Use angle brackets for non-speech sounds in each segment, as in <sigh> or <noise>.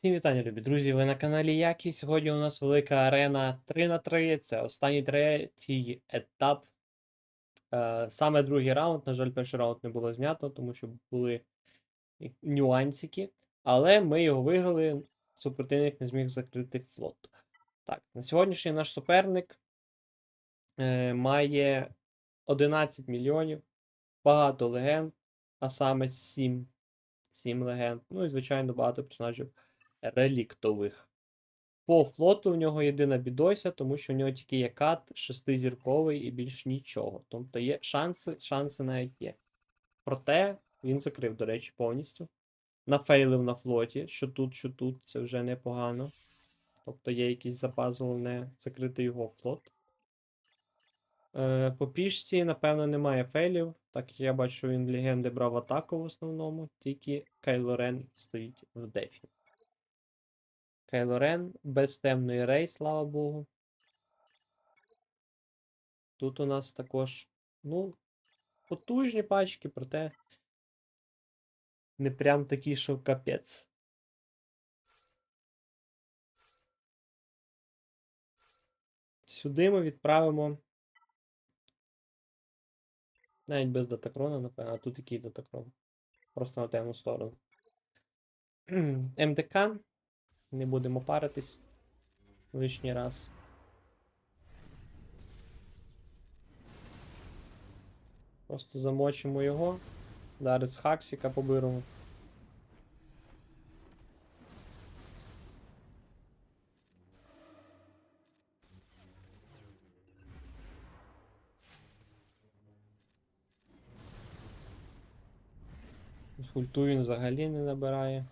Всім вітання, любі друзі! Ви на каналі Які. Сьогодні у нас велика арена 3 на 3 Це останній третій етап. Е, Саме другий раунд. На жаль, перший раунд не було знято, тому що були нюансики. Але ми його виграли. Супротивник не зміг закрити флот. Так, на сьогоднішній наш суперник е, має 11 мільйонів, багато легенд, а саме 7. 7 легенд. Ну і, звичайно, багато персонажів реліктових. По флоту в нього єдина бідося, тому що в нього тільки є кат шестизірковий і більш нічого. Тобто є шанси, шанси навіть є. Проте він закрив, до речі, повністю. Нафейлив на флоті, що тут, що тут, це вже непогано. Тобто є якийсь запас, головне закрити його флот. Е, по пішці, напевно, немає фейлів. Так як я бачу, він легенди брав атаку в основному, тільки Кайло Рен стоїть в дефі. Кайло Рен без темної рей, слава Богу. Тут у нас також, ну, потужні пачки, проте не прям такі, що капець. Сюди ми відправимо. Навіть без датакрона, напевно, а тут який датакрон. Просто на темну сторону. <clears throat> МДК. Не будемо паритись лишній раз. Просто замочимо його. Зараз Хаксіка поберемо. Фульту він взагалі не набирає.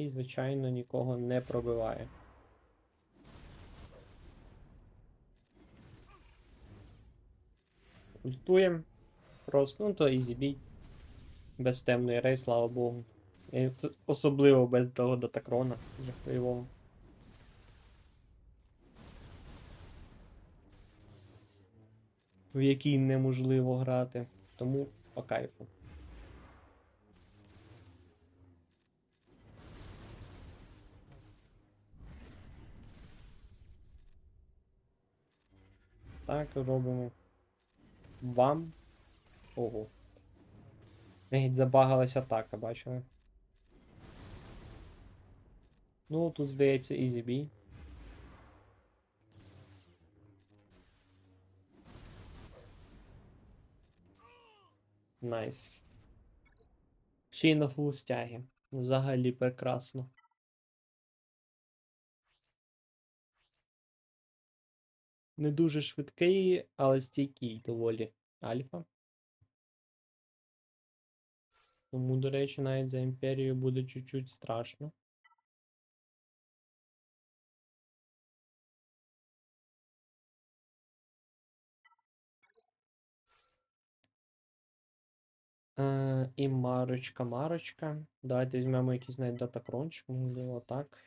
І, звичайно, нікого не пробиває. Ультуємо. Просто, ну то ізібій. Без темної рей, слава Богу. І особливо без того датакрона жахливого. В який неможливо грати. Тому по кайфу. Так, робимо. Вам. Ого. Геть забагалась атака, бачили? Ну, тут, здається, easy бій. Найс. На фул стяги. Взагалі прекрасно. Не дуже швидкий, але стійкий доволі альфа. Тому, до речі, навіть за імперію буде чуть-чуть страшно. Е, і марочка, марочка. Давайте візьмемо якийсь навіть датакрончик, можливо, так.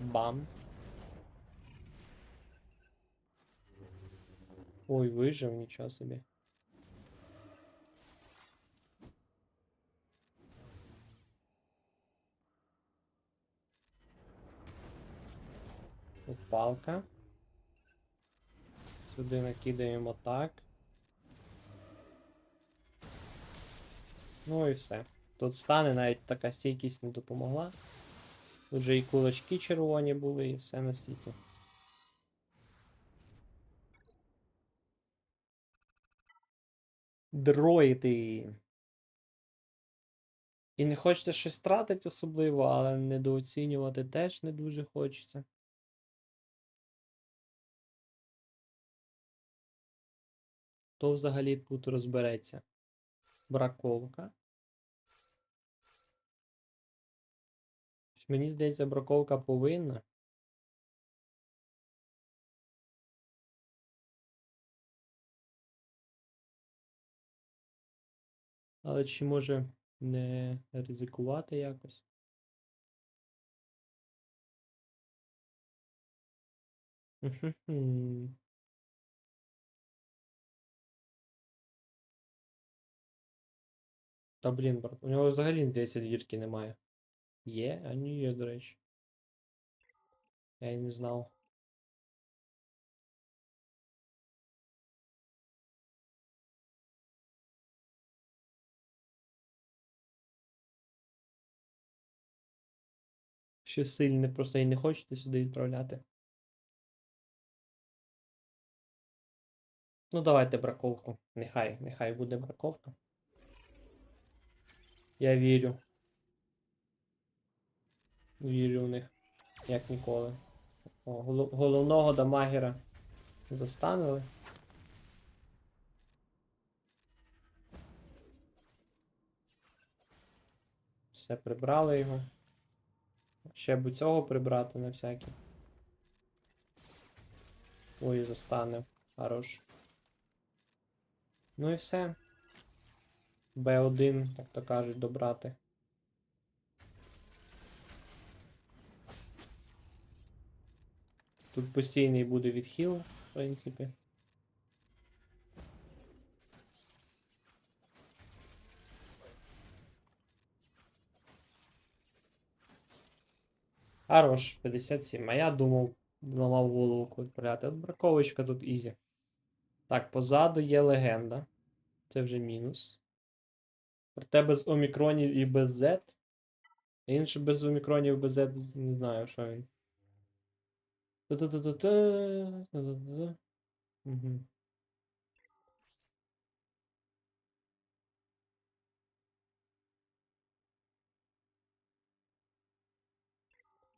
Бам. Ой, вижив, нічого собі. Тут палка. Сюди накидаємо так. Ну і все. Тут стане навіть така стійкість не допомогла. Тут же і кулачки червоні були, і все на світі. Дроїди. І не хочеться щось тратити особливо, але недооцінювати теж не дуже хочеться. Хто взагалі тут розбереться? Браковка. Мені здається, браковка повинна. Але чи може не ризикувати якось? Та блін, брат, у нього взагалі 10 гірки немає. Є? А ні, є, до речі. Я не знав. Ще сильне, просто і не хочете сюди відправляти. Ну, давайте браковку. Нехай, нехай буде браковка. Я вірю. Вірю в них, як ніколи. О, голо- головного дамагера застанили. Все, прибрали його. Ще б цього прибрати на всякий. Ой, застанив. Хорош. Ну і все. Б1, так то кажуть, добрати. Тут постійний буде відхил, в принципі. Хорош, 57. А я думав, ламав голову відправляти. От браковочка тут ізі. Так, позаду є легенда. Це вже мінус. Проте без омікронів і без Z. Він без омікронів і без Z не знаю, що він.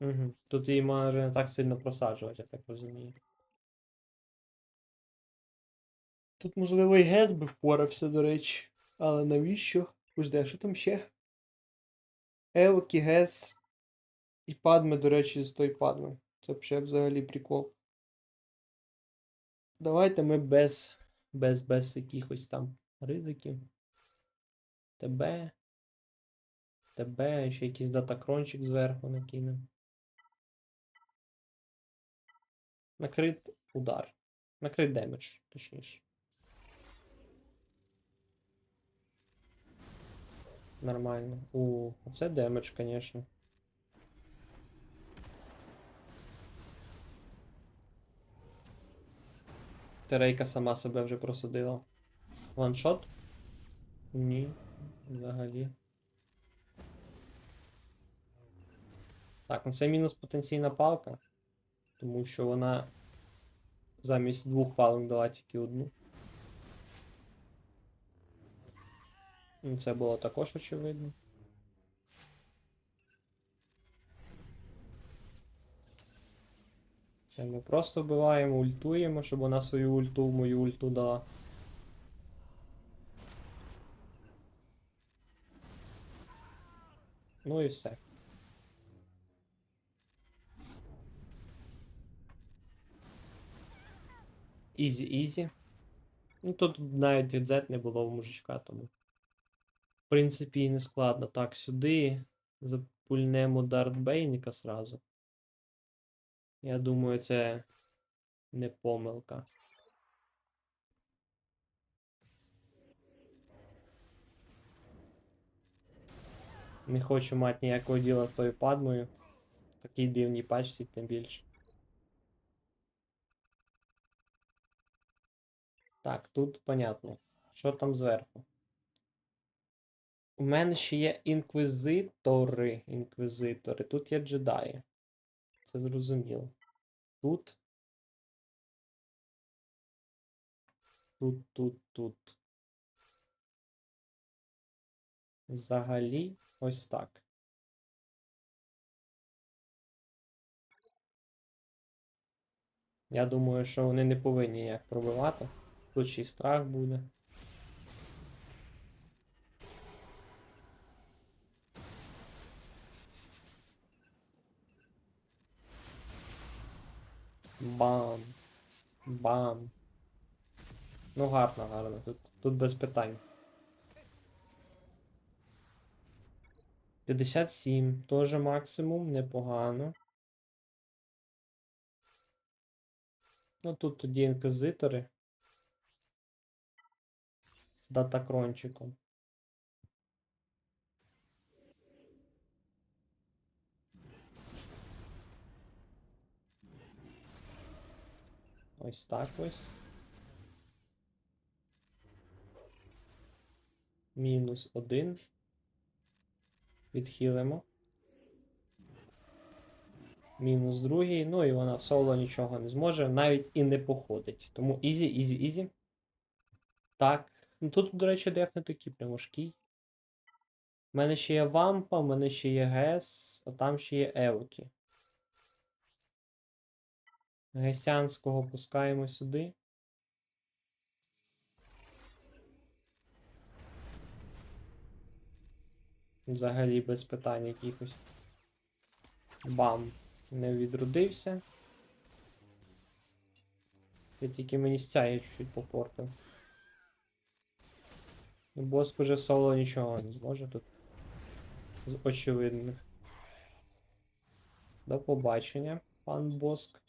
Мгм. Тут її може не так сильно просаджувати, я так розумію. Тут, можливо, і Гес би впорався, до речі. Але навіщо? Жде, що там ще? Евокі, Гес і Падме, до речі, з той Падме. Це ще взагалі прикол. Давайте ми без, без, без якихось там ризиків. Тебе. Тебе, ще якийсь датакрончик зверху накинемо. Накрит удар. Накрит демедж, точніше. Нормально. У, оце демедж, конечно. Терейка сама себе вже просудила. Ваншот? Ні, взагалі. Так, ну це мінус потенційна палка. Тому що вона замість двох палок дала тільки одну. Ну, Це було також очевидно. Це ми просто вбиваємо, ультуємо, щоб вона свою ульту в мою ульту дала. Ну і все. Ізі, ізі. Ну тут навіть від Z не було в мужичка, тому. В принципі, не складно. Так, сюди запульнемо Дартбейника сразу. Я думаю, це не помилка. Не хочу мати ніякого діла з тою падмою. Такій дивній пачці, тим більше. Так, тут понятно. Що там зверху? У мене ще є інквізитори. Інквізитори. Тут є джедаї. Це зрозуміло. Тут. Тут, тут, тут. Взагалі, ось так. Я думаю, що вони не повинні як пробивати. Тут ще й страх буде. Бам. Бам. Ну, гарно, гарно. Тут, тут без питань. 57. Тоже максимум, непогано. Ну тут тоді інквізитори. З датакрончиком. Ось так ось. Мінус один. Відхилимо. Мінус другий. Ну і вона в соло нічого не зможе, навіть і не походить. Тому ізі, ізі, ізі. Так. Ну тут, до речі, деф не такий прям важкий. У мене ще є вампа, у мене ще є ГЕС, а там ще є Евоки. Гесянського пускаємо сюди. Взагалі без питань якихось. Бам. Не відродився. Я тільки мені стяги чуть-чуть попортив. Ну, Боск уже соло нічого не зможе тут. З очевидних. До побачення, пан Боск.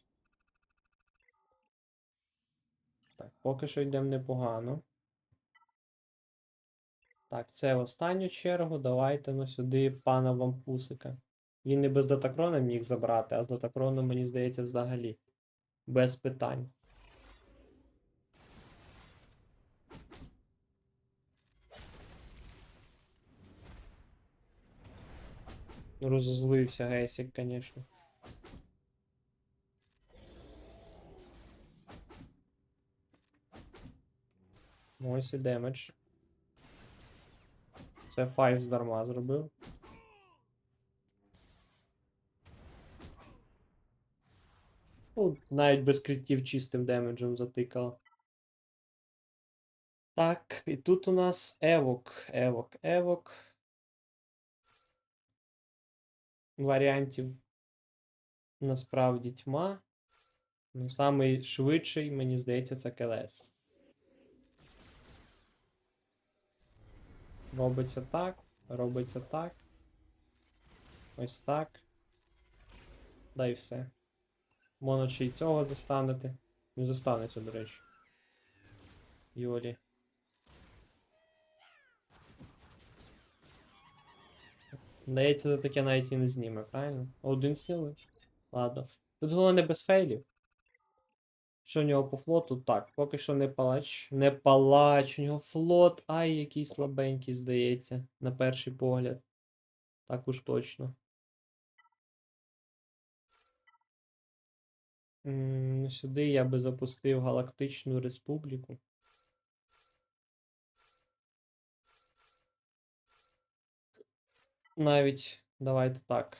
Так, поки що йдемо непогано. Так, це в останню чергу. Давайте ну сюди пана Вампусика. Він і без датакрона міг забрати, а з датакроном, мені здається, взагалі. Без питань. Розозлився Гейсік, звісно. Ось і демедж. Це 5 здарма зробив. Ну, навіть без критів чистим демеджем затикав. Так, і тут у нас Евок, Евок, Евок. Варіантів насправді тьма. Ну, самий швидший, мені здається, це КЛС. Робиться так, робиться так. Ось так. Да і все. Можна ще й цього застанете. Не застанеться, до речі. Йолі. Здається, за таке навіть і не зніме, правильно? Один сіли? Ладно. Тут головне без фейлів. Що в нього по флоту? Так, поки що не палач. Не палач, у нього флот. Ай, який слабенький, здається, на перший погляд. Так уж точно. Сюди я би запустив Галактичну Республіку. Навіть давайте так.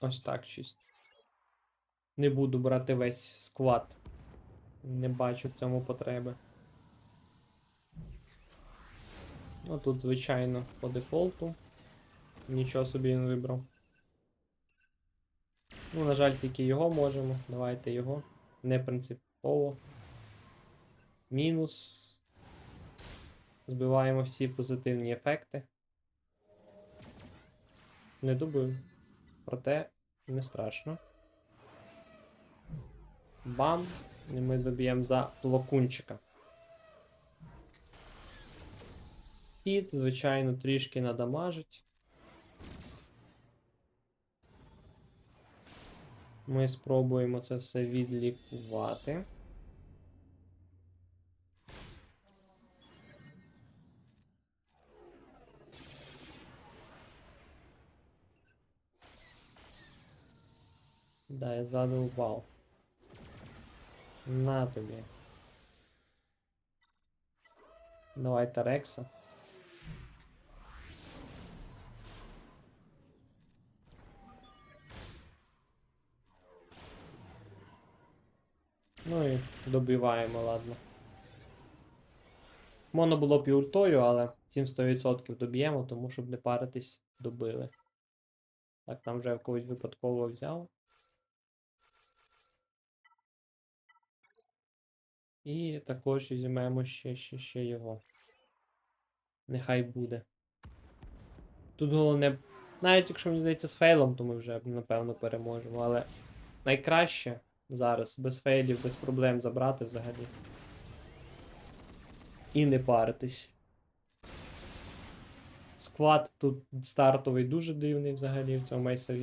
Ось так чисто. Не буду брати весь склад. Не бачу в цьому потреби. Ну тут, звичайно, по дефолту. Нічого собі він вибрав. Ну, на жаль, тільки його можемо. Давайте його. Не принципово. Мінус. Збиваємо всі позитивні ефекти. Не добив. Проте не страшно. Бам! І ми доб'ємо за плакунчика. Сід, звичайно, трішки надамажить. Ми спробуємо це все відлікувати. Да, я задовбав. На тобі. Давайте Рекса. Ну і добиваємо, ладно. Моно було б і ультою, але 700% доб'ємо, тому щоб не паритись, добили. Так, там вже в когось випадково взяв. І також візьмемо ще, ще, ще його. Нехай буде. Тут головне. Навіть якщо мені здається з фейлом, то ми вже напевно переможемо, але найкраще зараз без фейлів, без проблем забрати взагалі. І не паритись. Склад тут стартовий дуже дивний взагалі в цьому Мейса.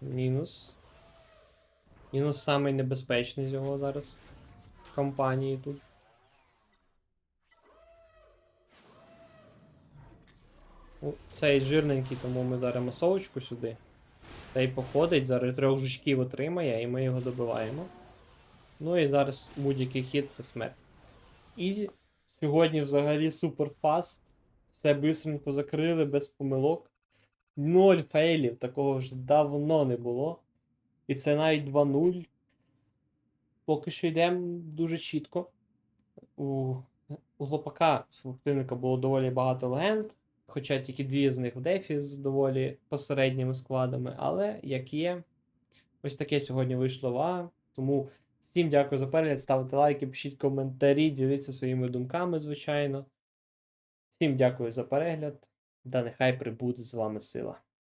Мінус. Мінус самий небезпечний з його зараз в компанії тут. Ну, Цей жирненький, тому ми зараз масовочку сюди. Цей походить, зараз трьох жучків отримає, і ми його добиваємо. Ну і зараз будь-який хід це смерть. Ізі. Сьогодні взагалі супер фаст. Все бистренько закрили, без помилок. Ноль фейлів, такого ж давно не було. І це навіть 2-0. Поки що йдемо дуже чітко. У, у Лопака супротивника було доволі багато легенд, хоча тільки дві з них в дефі з доволі посередніми складами. Але як є, ось таке сьогодні вийшло ва. Тому всім дякую за перегляд, ставте лайки, пишіть коментарі, діліться своїми думками, звичайно. Всім дякую за перегляд. Да нехай прибуде з вами сила.